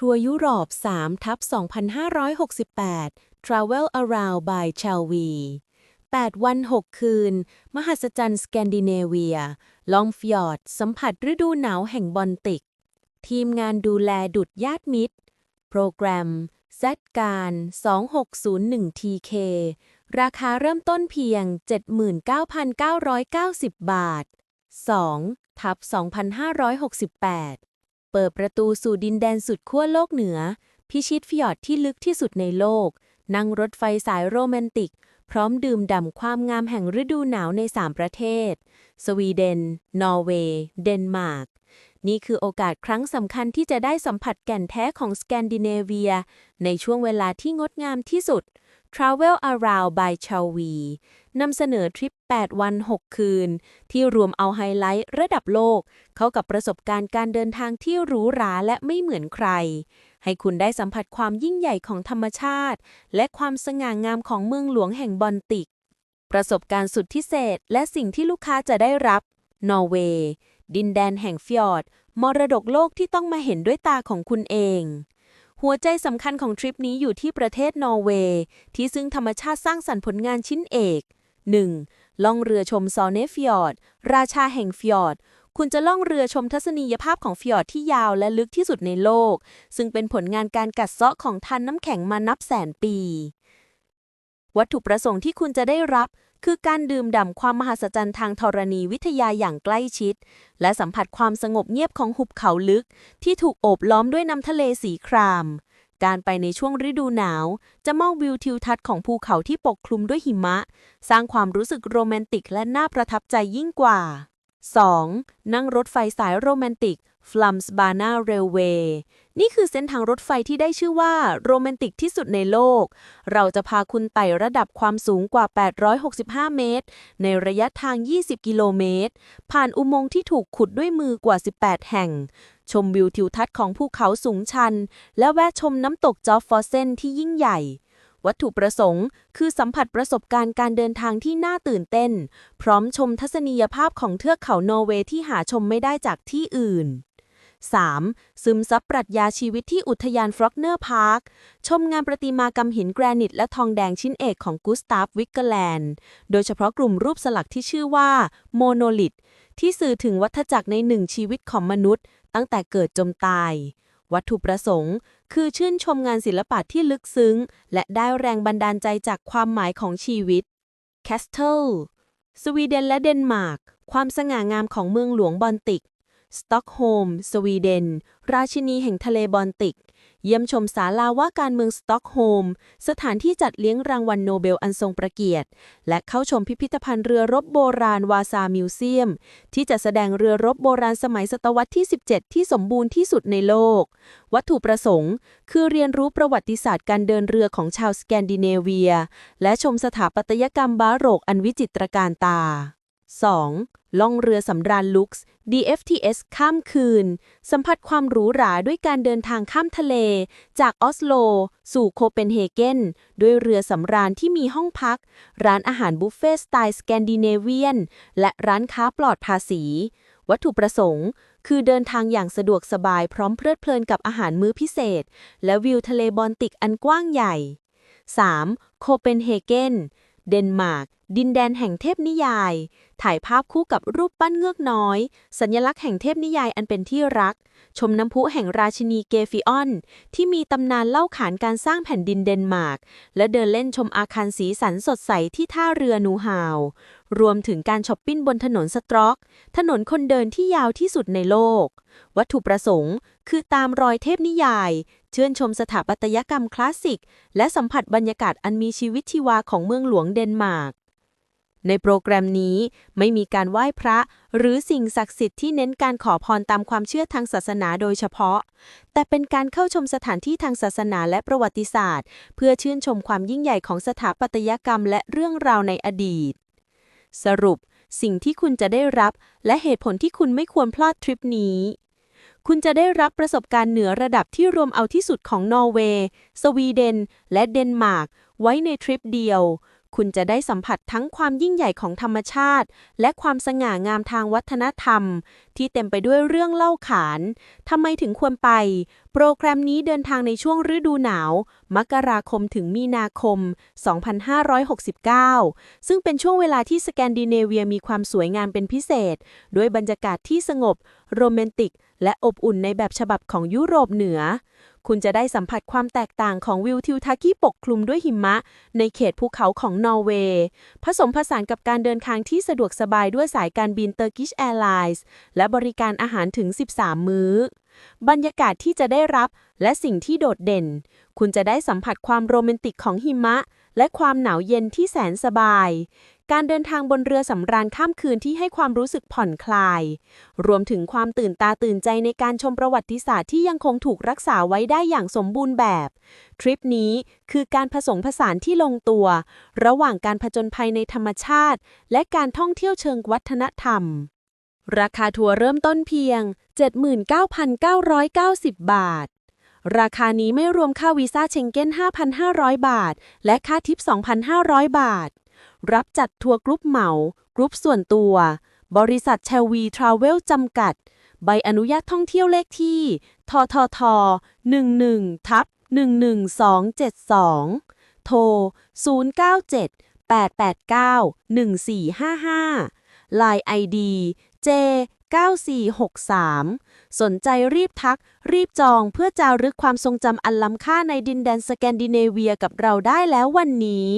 ทัวร์ยุโรป3ทับ2568 Travel Around by Chalvi 8 วัน 6 คืน มหัศจรรย์สแกนดิเนเวีย ลองฟยอร์ด สัมผัสฤดูหนาวแห่งบอลติก ทีมงานดูแลดุดญาติมิตร โปรแกรมแซดการ 2601 TK ราคาเริ่มต้นเพียง 79,990 บาท2ทับ2568 เปิดประตูสู่ดินแดนสุดขั้วโลกเหนือ พิชิตฟิยอร์ดที่ลึกที่สุดในโลก นั่งรถไฟสายโรแมนติก พร้อมดื่มด่ำความงามแห่งฤดูหนาวใน 3 ประเทศ สวีเดน นอร์เวย์ เดนมาร์ก นี่คือโอกาสครั้งสำคัญที่จะได้สัมผัสแก่นแท้ของสแกนดิเนเวีย ในช่วงเวลาที่งดงามที่สุด Travel Around by Chalvi นำเสนอทริป 8 วัน 6 คืน ที่รวมเอาไฮไลท์ระดับโลก เข้ากับประสบการณ์การเดินทางที่หรูหราและไม่เหมือนใคร ให้คุณได้สัมผัสความยิ่งใหญ่ของธรรมชาติ และความสง่างามของเมืองหลวงแห่งบอลติก ประสบการณ์สุดพิเศษ และสิ่งที่ลูกค้าจะได้รับ นอร์เวย์ ดินแดนแห่งฟยอร์ด มรดกโลกที่ต้องมาเห็นด้วยตาของคุณเอง หัวใจสำคัญของทริปนี้อยู่ที่ประเทศนอร์เวย์ที่ซึ่งธรรมชาติสร้างสรรค์ผลงานชิ้นเอก 1. ล่องเรือชมซอเนฟยอร์ด ราชาแห่งฟยอร์ด คุณจะล่องเรือชมทัศนียภาพของฟยอร์ดที่ยาวและลึกที่สุดในโลก ซึ่งเป็นผลงานการกัดเซาะของทันน้ำแข็งมานับแสนปี วัตถุประสงค์ที่คุณจะได้รับ คือการดื่มด่ำความมหัศจรรย์ทางธรณีวิทยาอย่างใกล้ชิด และสัมผัสความสงบเงียบของหุบเขาลึก ที่ถูกโอบล้อมด้วยน้ำทะเลสีคราม การไปในช่วงฤดูหนาว จะมองวิวทิวทัศน์ของภูเขาที่ปกคลุมด้วยหิมะ สร้างความรู้สึกโรแมนติกและน่าประทับใจยิ่งกว่า 2. นั่งรถไฟสายโรแมนติก ฟลัมส์บานาเรลเวย์นี่คือเส้นทางรถไฟที่ได้ชื่อว่าโรแมนติกที่สุดในโลก เราจะพาคุณไต่ระดับความสูงกว่า 865 เมตร ในระยะทาง 20 กิโลเมตร ผ่านอุโมงค์ที่ถูกขุดด้วยมือกว่า 18 แห่ง ชมวิวทิวทัศน์ของภูเขาสูงชัน และแวะชมน้ำตกจอฟฟอร์เซนที่ยิ่งใหญ่วัตถุประสงค์ คือสัมผัสประสบการณ์การเดินทางที่น่าตื่นเต้น พร้อมชมทัศนียภาพของเทือกเขานอร์เวย์ที่หาชมไม่ได้จากที่อื่น 3. ซึมซับปรัชญาชีวิตที่อุทยานฟรอกเนอร์พาร์ค ชมงานประติมากรรมหินแกรนิตและทองแดงชิ้นเอกของกุสตาฟวิกเกอร์แลนด์ โดยเฉพาะกลุ่มรูปสลักที่ชื่อว่าโมโนลิทที่สื่อถึงวัฏจักรในหนึ่งชีวิตของมนุษย์ ตั้งแต่เกิดจมตาย วัตถุประสงค์ คือชื่นชมงานศิลปะที่ลึกซึ้ง และได้แรงบันดาลใจจากความหมายของชีวิตแคสเทิลสวีเดนและเดนมาร์ก ความสง่างามของเมืองหลวงบอลติก สต็อกโฮล์มสวีเดน ราชินีแห่งทะเลบอลติก เยี่ยมชมศาลาว่าการเมืองสต็อกโฮล์มสถานที่จัดเลี้ยงรางวัลโนเบลอันทรงประเกียรติ และเข้าชมพิพิธภัณฑ์เรือรบโบราณวาซามิวเซียม ที่จะแสดงเรือรบโบราณสมัยศตวรรษที่ 17 ที่สมบูรณ์ที่สุดในโลก วัตถุประสงค์ คือเรียนรู้ประวัติศาสตร์การเดินเรือของชาวสแกนดิเนเวีย และชมสถาปัตยกรรมบาโรกอันวิจิตรการตา 2. ล่องเรือสำราญลุกส์ DFTS ข้ามคืน สัมผัสความหรูหราด้วยการเดินทางข้ามทะเล จากออสโล สู่โคเปนเฮเกนด้วยเรือสำราญที่มีห้องพัก ร้านอาหารบุฟเฟ่ต์สไตล์สแกนดิเนเวียน และร้านค้าปลอดภาษี วัตถุประสงค์ คือเดินทางอย่างสะดวกสบายพร้อมเพลิดเพลินกับอาหารมื้อพิเศษ และวิวทะเลบอลติกอันกว้างใหญ่ 3. โคเปนเฮเกนเดนมาร์ก ดินแดนแห่งเทพนิยาย ถ่ายภาพคู่กับรูปปั้นเงือกน้อย สัญลักษณ์แห่งเทพนิยายอันเป็นที่รัก ชมน้ำพุแห่งราชินีเกฟิออน ที่มีตำนานเล่าขานการสร้างแผ่นดินเดนมาร์ก และเดินเล่นชมอาคารสีสันสดใสที่ท่าเรือนูฮาว รวมถึงการช้อปปิ้งบนถนนสตรอก ถนนคนเดินที่ยาวที่สุดในโลก วัตถุประสงค์ คือตามรอยเทพนิยายเชื่นชมสถาปัตยกรรมคลาสสิก และสัมผัสบรรยากาศอันมีชีวิตชีวาของเมืองหลวงเดนมาร์ก ในโปรแกรมนี้ไม่มีการไหว้พระ หรือสิ่งศักดิ์สิทธิ์ที่เน้นการขอพรตามความเชื่อทางศาสนาโดยเฉพาะ แต่เป็นการเข้าชมสถานที่ทางศาสนาและประวัติศาสตร์ เพื่อชื่นชมความยิ่งใหญ่ของสถาปัตยกรรมและเรื่องราวในอดีต สรุป สิ่งที่คุณจะได้รับ และเหตุผลที่คุณไม่ควรพลาดทริปนี้คุณจะได้รับประสบการณ์เหนือระดับที่รวมเอาที่สุดของนอร์เวย์ สวีเดน และเดนมาร์กไว้ในทริปเดียว คุณจะได้สัมผัสทั้งความยิ่งใหญ่ของธรรมชาติ และความสง่างามทางวัฒนธรรม ที่เต็มไปด้วยเรื่องเล่าขานทำไมถึงควรไป โปรแกรมนี้เดินทางในช่วงฤดูหนาว มกราคมถึงมีนาคม 2569 ซึ่งเป็นช่วงเวลาที่สแกนดิเนเวียมีความสวยงามเป็นพิเศษ ด้วยบรรยากาศที่สงบ โรแมนติก และอบอุ่นในแบบฉบับของยุโรปเหนือ คุณจะได้สัมผัสความแตกต่างของวิวทิวทัศน์ที่ปกคลุมด้วยหิมะ ในเขตภูเขาของนอร์เวย์ ผสมผสานกับการเดินทางที่สะดวกสบายด้วยสายการบิน Turkish Airlines และบริการอาหารถึง 13 มื้อ บรรยากาศที่จะได้รับและสิ่งที่โดดเด่น คุณจะได้สัมผัสความโรแมนติกของหิมะ และความหนาวเย็นที่แสนสบาย การเดินทางบนเรือสำราญข้ามคืนที่ให้ความรู้สึกผ่อนคลาย รวมถึงความตื่นตาตื่นใจในการชมประวัติศาสตร์ที่ยังคงถูกรักษาไว้ได้อย่างสมบูรณ์แบบ ทริปนี้คือการผสมผสานที่ลงตัว ระหว่างการผจญภัยในธรรมชาติ และการท่องเที่ยวเชิงวัฒนธรรม ราคาทัวร์เริ่มต้นเพียง 79,990 บาทราคานี้ไม่รวมค่าวีซ่าเชงเก้น 5,500 บาท และค่าทิป 2,500 บาท รับจัดทัวร์กรุ๊ปเหมากรุ๊ปส่วนตัว บริษัทเชลวีทราเวลจำกัด ใบอนุญาตท่องเที่ยวเลขที่ ททท11ทับ11272 โทร 097 889 1455 Line ID J 9463 สนใจรีบทัก รีบจองเพื่อจารึกความทรงจำอันล้ำค่าในดินแดนสแกนดิเนเวียกับเราได้แล้ววันนี้